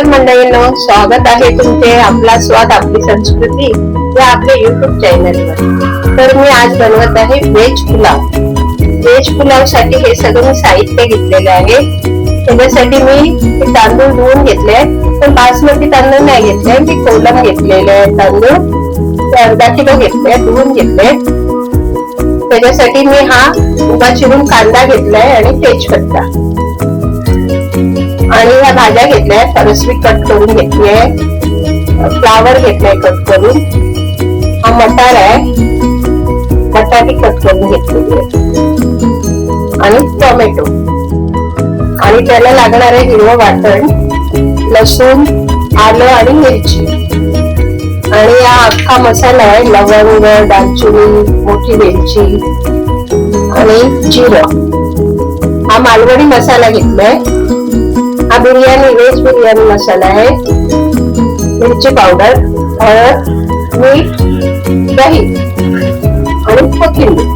नमस्कार मंडळींनो. स्वागत आहे तुमचे आपला स्वाद आपली संस्कृती या आपल्या युट्यूब चॅनलवर तर मी आज बनवत आहे व्हेज पुलाव. व्हेज पुलावसाठी हे सगळं मी साहित्य घेतलेलं आहे. त्याच्यासाठी मी हे तांदूळ धुवून घेतले आहेत. पण बासमती तांदूळ नाही घेतले मी कोलम घेतलेले आहे तांदूळ. अर्धा किलो घेतले धुवून घेतले त्याच्यासाठी मी हा उभा चिरून कांदा घेतलाय आणि तेजपत्ता. आणि ह्या भाज्या घेतल्या फरसबी कट करून घेतली आहे. फ्लावर घेतलाय कट करून. हा मटार आहे. बटाटी कट करून घेतलेली आहे आणि टोमॅटो. आणि त्याला लागणार आहे हिरवं वाटण लसूण आलं आणि मिरची. आणि हा अख्खा मसाला आहे. लवंग दालचिनी मोठी वेलची आणि जिरं. हा मालवणी मसाला घेतलाय. बिर्याणी व्हेज बिर्याणी मसाला आहे. मिरची पावडर हळद मीठ दही आणि कोथिंबीर.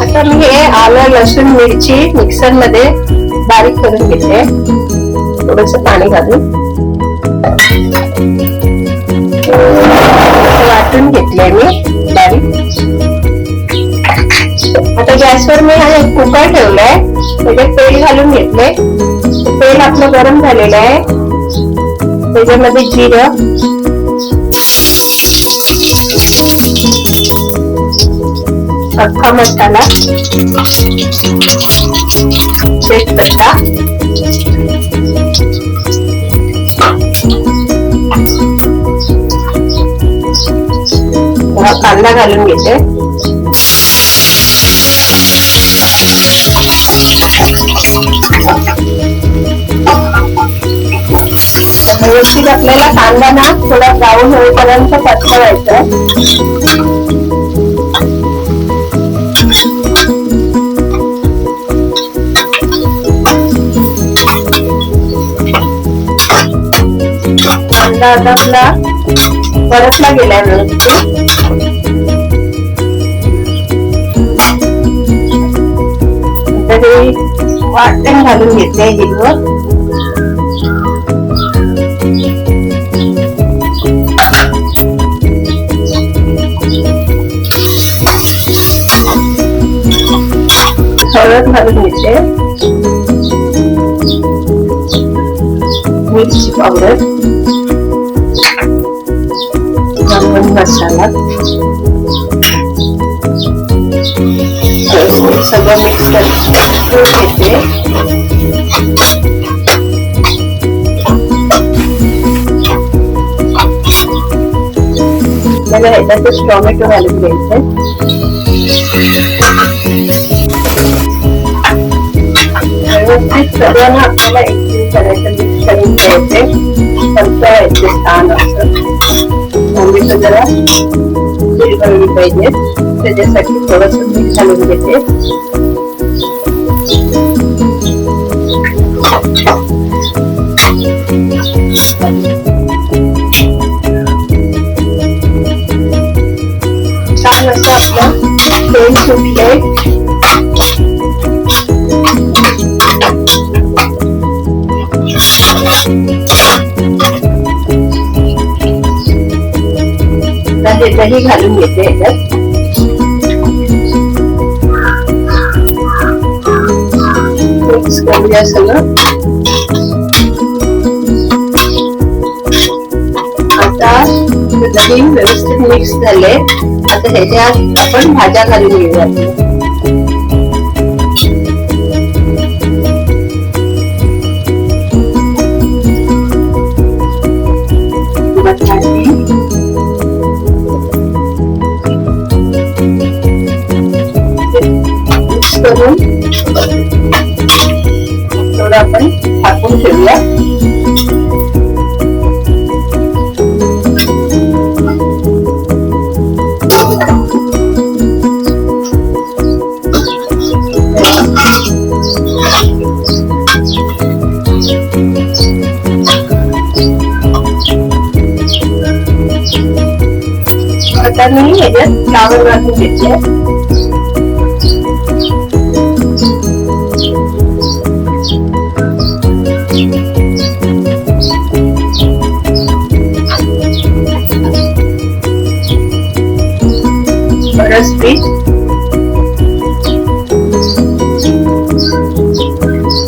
आता मी हे आलं लसूण मिरची मिक्सरमध्ये बारीक करून घेते. थोडस पाणी घालून. वाटून घेतले मी बारीक. आता गॅसवर मी हा कुकर ठेवलाय. त्याच्यात तेल घालून घेतले तेल आपलं गरम झालेलं आहे. त्याच्यामध्ये जिरं. अख्खा मसाला. तेजपत्ता. कांदा घालून घेते. व्यवस्थित आपल्याला कांदा ना थोडा ब्राऊन होईपर्यंत परतवायचा कांदा आता आपला परतला गेला व्यवस्थित आता हे वाटण घालून घेतलंय हिरवं हळद घालून घेते मिरची पावडर गरम सगळं मिक्स करून घेते मला ह्याच्यातच टोमॅटो घालून घ्यायचे व्यवस्थित आपल्याला करायचं मिक्स करून घ्यायचे परतायचे छान असं टोमॅटो जरा विरघळली पाहिजे त्याच्यासाठी थोडस मीठ घालून घेते छान असं आपलं तेल सुटले Thank you. दही घालून घेते याच्यात. मिक्स करूया सगळं. आता हे दही व्यवस्थित मिक्स झाले. आता ह्याच्यात आपण भाज्या घालून घेऊया बटाटे. मिक्स करून थोडं आपण टाकून ठेवूया आता मी ह्याच्यात फ्लावर घालून घेतले फणस पीठ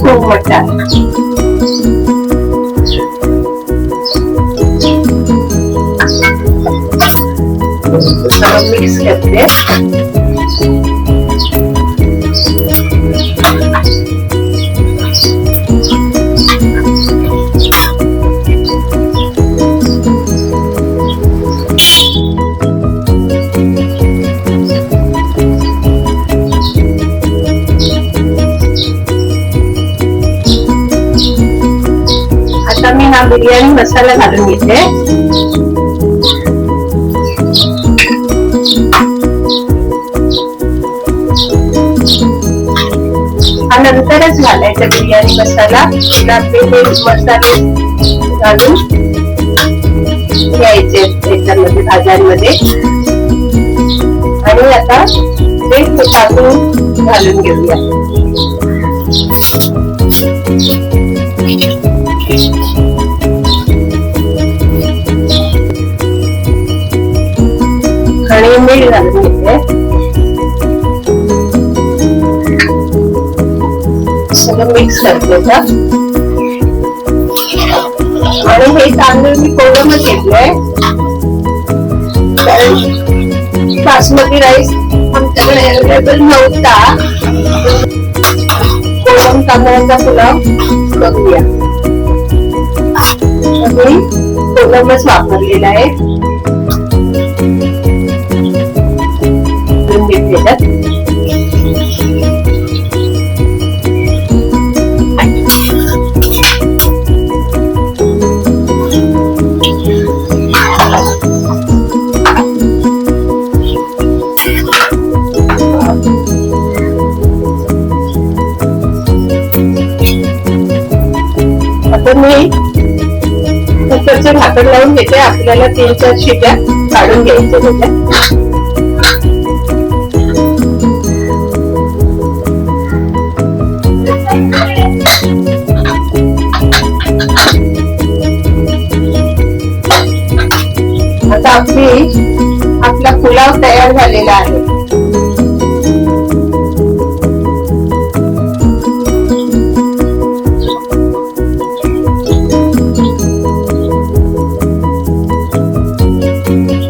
खूप मोठा बिर्याणी मसाला घालून घेते हा नंतरच घालायचा बिर्याणी मसाला त्याला पहिले मसाले घालून घ्यायचे त्याच्यामध्ये भाज्यांमध्ये आणि आता ते टाकून घालून घेऊया आणि घालून घेते सगळं मिक्स करते आता. आणि हे तांदूळ मी कोलमच घेतलंय कारण बासमती राईस आमच्याकडे अवेलेबल नव्हता. कोलम तांदळाचा पुलाव करूया कोलमच वापरलेला आहे. घालून घेते मी कुकरचं झाकण लावून घेते. आपल्याला तीन चार शिट्या काढून घ्यायच्या होत्या. अगदी आपला पुलाव तयार झालेला आहे.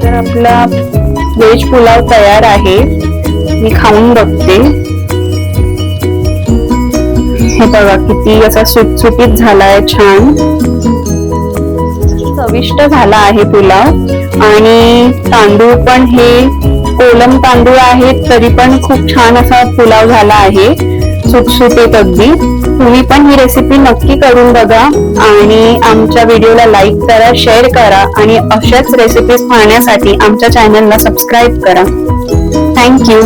तर आपला व्हेज पुलाव तयार आहे. मी खाऊन बघते. हे बघा किती असा सुटसुटीत झालाय छान. चविष्ट झाला आहे पुलाव. आणि तांदूळ पण हे कोलम तांदूळ आहेत तरी पण खूप छान असा पुलाव झाला आहे. सुटसुटीत अगदी. तुम्ही पण ही रेसिपी नक्की करून बघा आणि आमच्या व्हिडिओला लाईक करा शेअर करा आणि अशाच रेसिपीज पाहण्यासाठी आमच्या चॅनलला सबस्क्राईब करा. थँक्यू